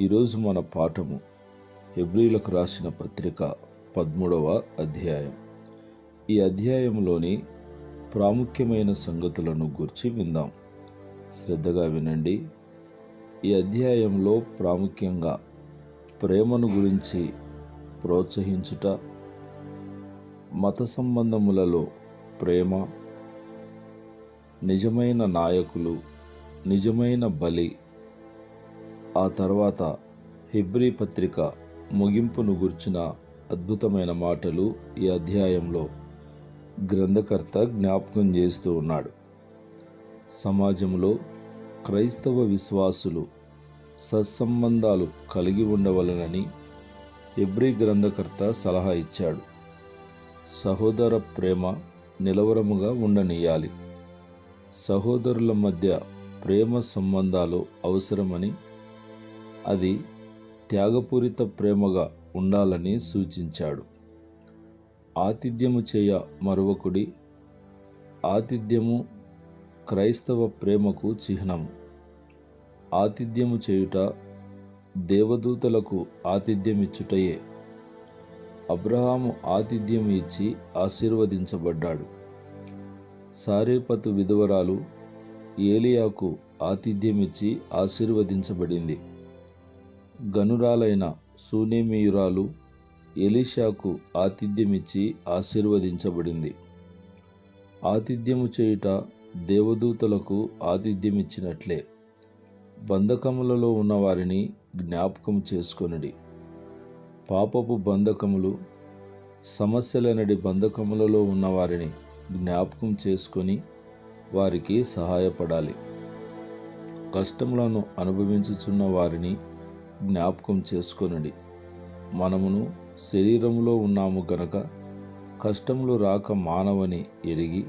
ఈరోజు మన పాఠము హెబ్రిలకు రాసిన పత్రిక పదమూడవ అధ్యాయం. ఈ అధ్యాయంలోని ప్రాముఖ్యమైన సంగతులను గురించి విందాం. శ్రద్ధగా వినండి. ఈ అధ్యాయంలో ప్రాముఖ్యంగా ప్రేమను గురించి ప్రోత్సహించుట మత సంబంధములలో ప్రేమ నిజమైన నాయకులు నిజమైన బలి ఆ తర్వాత హెబ్రీ పత్రిక ముగింపును గుర్చిన అద్భుతమైన మాటలు ఈ అధ్యాయంలో గ్రంథకర్త జ్ఞాపకం చేస్తూ ఉన్నాడు. సమాజంలో క్రైస్తవ విశ్వాసులు సత్సంబంధాలు కలిగి ఉండవలనని హెబ్రీ గ్రంథకర్త సలహా ఇచ్చాడు. సహోదర ప్రేమ నిలవరముగా ఉండనీయాలి. సహోదరుల మధ్య ప్రేమ సంబంధాలు అవసరమని అది త్యాగపూరిత ప్రేమగా ఉండాలని సూచించాడు. ఆతిథ్యము చేయ మరొకడి ఆతిథ్యము క్రైస్తవ ప్రేమకు చిహ్నము ఆతిథ్యము చేయుట దేవదూతలకు ఆతిథ్యమిచ్చుటయే. అబ్రహాము ఆతిథ్యం ఇచ్చి ఆశీర్వదించబడ్డాడు. సారేపతు విధవరాలు ఏలియాకు ఆతిథ్యమిచ్చి ఆశీర్వదించబడింది. గనురాలైన సూనేమియురాలు ఎలీషాకు ఆతిథ్యమిచ్చి ఆశీర్వదించబడింది. ఆతిథ్యము చేయుట దేవదూతలకు ఆతిథ్యమిచ్చినట్లే. బంధకములలో ఉన్నవారిని జ్ఞాపకం చేసుకొనుడి. పాపపు బంధకములు సమస్యలనడి బంధకములలో ఉన్నవారిని జ్ఞాపకం చేసుకొని వారికి సహాయపడాలి. కష్టములను అనుభవించుచున్న వారిని జ్ఞాపకం చేసుకొనండి. మనమును శరీరంలో ఉన్నాము గనక కష్టములు రాక మానవని ఎరిగి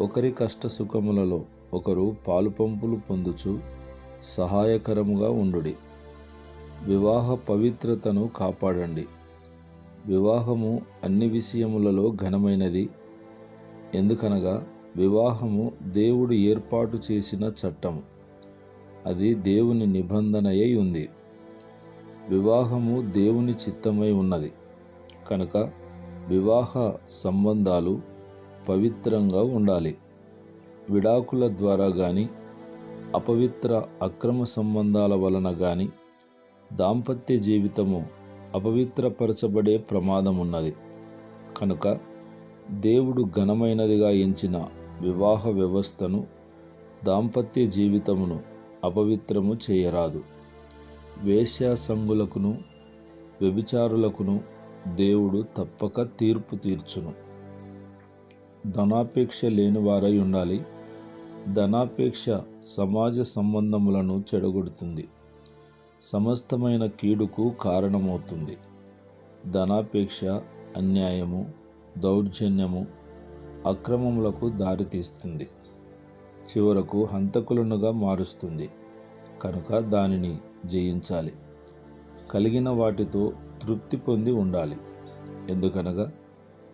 ఒకరి కష్ట సుఖములలో ఒకరు పాలుపంపులు పొందుచు సహాయకరముగా ఉండుడి. వివాహ పవిత్రతను కాపాడండి. వివాహము అన్ని విషయములలో ఘనమైనది. ఎందుకనగా వివాహము దేవుడు ఏర్పాటు చేసిన చట్టము. అది దేవుని నిబంధనయై ఉంది. వివాహము దేవుని చిత్తమై ఉన్నది. కనుక వివాహ సంబంధాలు పవిత్రంగా ఉండాలి. విడాకుల ద్వారా కానీ అపవిత్ర అక్రమ సంబంధాల వలన కానీ దాంపత్య జీవితము అపవిత్రపరచబడే ప్రమాదం ఉన్నది. కనుక దేవుడు ఘనమైనదిగా ఎంచిన వివాహ వ్యవస్థను దాంపత్య జీవితమును అపవిత్రము చేయరాదు. వేశ్యాసంగులకును వ్యభిచారులకును దేవుడు తప్పక తీర్పు తీర్చును. ధనాపేక్ష లేనివారై ఉండాలి. ధనాపేక్ష సమాజ సంబంధములను చెడగొడుతుంది. సమస్తమైన కీడుకు కారణమవుతుంది. ధనాపేక్ష అన్యాయము దౌర్జన్యము అక్రమములకు దారితీస్తుంది. చివరకు హంతకులనుగా మారుస్తుంది. కనుక దానిని జయించాలి. కలిగిన వాటితో తృప్తి పొంది ఉండాలి. ఎందుకనగా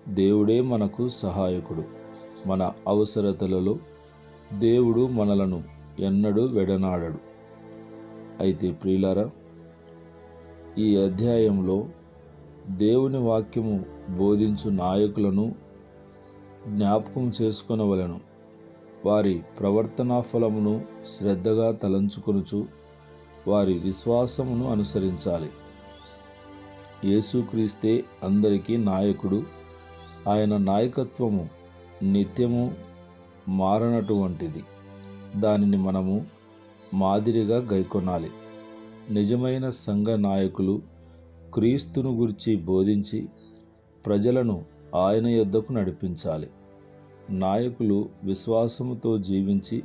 దేవుడే మనకు సహాయకుడు. మన అవసరతలలో దేవుడు మనలను ఎన్నడూ వెడనాడడు. అయితే ప్రియులారా ఈ అధ్యాయంలో దేవుని వాక్యము బోధించు నాయకులను జ్ఞాపకం చేసుకునవలను. వారి ప్రవర్తనా ఫలమును శ్రద్ధగా తలంచుకొనుచు వారి విశ్వాసమును అనుసరించాలి. యేసుక్రీస్తే అందరికీ నాయకుడు. ఆయన నాయకత్వము నిత్యము మారనటువంటిది. దానిని మనము మాదిరిగా గైకొనాలి. నిజమైన సంఘ నాయకులు క్రీస్తును గురించి బోధించి ప్రజలను ఆయన యొద్దకు నడిపించాలి. నాయకులు విశ్వాసముతో జీవించి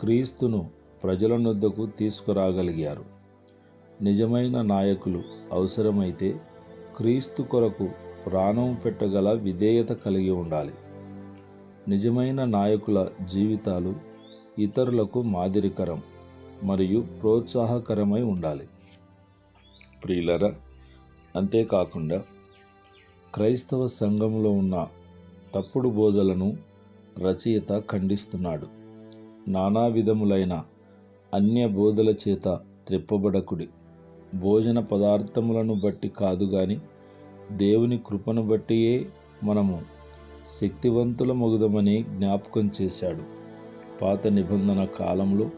క్రీస్తును ప్రజల నొద్దకు తీసుకురాగలిగారు. నిజమైన నాయకులు అవసరమైతే క్రీస్తు కొరకు ప్రాణం పెట్టగల విధేయత కలిగి ఉండాలి. నిజమైన నాయకుల జీవితాలు ఇతరులకు మాదిరికరం మరియు ప్రోత్సాహకరమై ఉండాలి. ప్రియులరా అంతేకాకుండా క్రైస్తవ సంఘంలో ఉన్న తప్పుడు బోధలను రచయిత ఖండిస్తున్నాడు. నానా విధములైన అన్య బోధల చేత త్రిప్పబడకుడి. భోజన పదార్థములను బట్టి కాదు గాని దేవుని కృపను బట్టియే మనము శక్తివంతుల మొగుదమని జ్ఞాపకం చేశాడు. పాత నిబంధన కాలంలో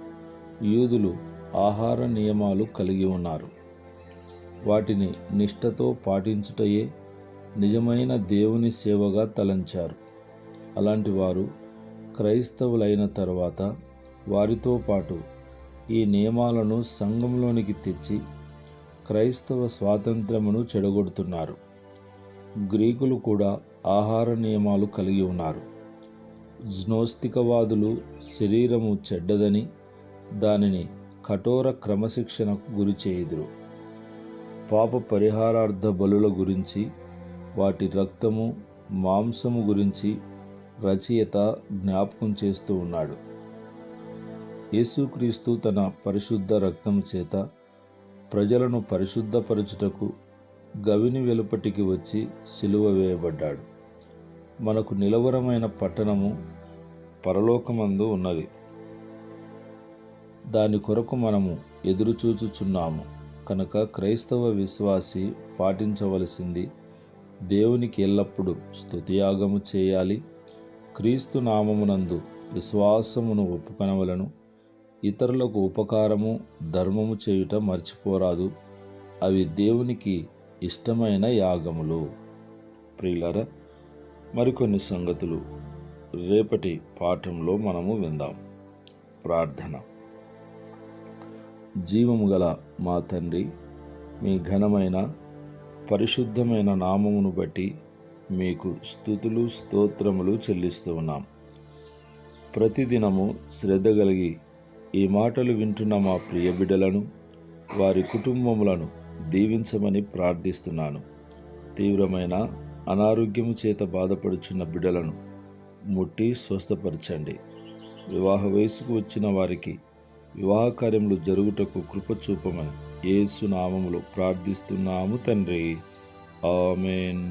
యూదులు ఆహార నియమాలు కలిగి ఉన్నారు. వాటిని నిష్ఠతో పాటించుటయే నిజమైన దేవుని సేవగా తలంచారు. అలాంటి వారు క్రైస్తవులైన తర్వాత వారితో పాటు ఈ నియమాలను సంఘంలోనికి తెచ్చి క్రైస్తవ స్వాతంత్రమును చెడగొడుతున్నారు. గ్రీకులు కూడా ఆహార నియమాలు కలిగి ఉన్నారు. జ్నోస్తికవాదులు శరీరము చెడ్డదని దానిని కఠోర క్రమశిక్షణకు గురి చేయుదురు. పాప పరిహారార్థ బలుల గురించి వాటి రక్తము మాంసము గురించి రచయిత జ్ఞాపకం చేస్తూ ఉన్నాడు. యేసుక్రీస్తు తన పరిశుద్ధ రక్తం చేత ప్రజలను పరిశుద్ధపరచుటకు గవిని వెలుపటికి వచ్చి సిలువ వేయబడ్డాడు. మనకు నిలవరమైన పట్టణము పరలోకమందు ఉన్నది. దాని కొరకు మనము ఎదురుచూచుచున్నాము. కనుక క్రైస్తవ విశ్వాసి పాటించవలసింది దేవునికి ఎల్లప్పుడూ స్థుతియాగము చేయాలి. క్రీస్తు నామమునందు విశ్వాసమును ఒప్పుకొనవలను. ఇతరులకు ఉపకారము ధర్మము చేయుట మర్చిపోరాదు. అవి దేవునికి ఇష్టమైన యాగములు. ప్రియులరా మరికొన్ని సంగతులు రేపటి పాఠంలో మనము విందాం. ప్రార్థన. జీవము గల మా తండ్రి మీ ఘనమైన పరిశుద్ధమైన నామమును బట్టి మీకు స్థుతులు స్తోత్రములు చెల్లిస్తూ ఉన్నాం. ప్రతిదినము శ్రద్ధ కలిగి ఈ మాటలు వింటున్న మా ప్రియ బిడ్డలను వారి కుటుంబములను దీవించమని ప్రార్థిస్తున్నాను. తీవ్రమైన అనారోగ్యము చేత బాధపడుచున్న బిడ్డలను ముట్టి స్వస్థపరచండి. వివాహ వయసుకు వచ్చిన వారికి వివాహ కార్యములు జరుగుటకు కృపచూపమని ఏసునామములు ప్రార్థిస్తున్నాము తండ్రి. ఆమెన్.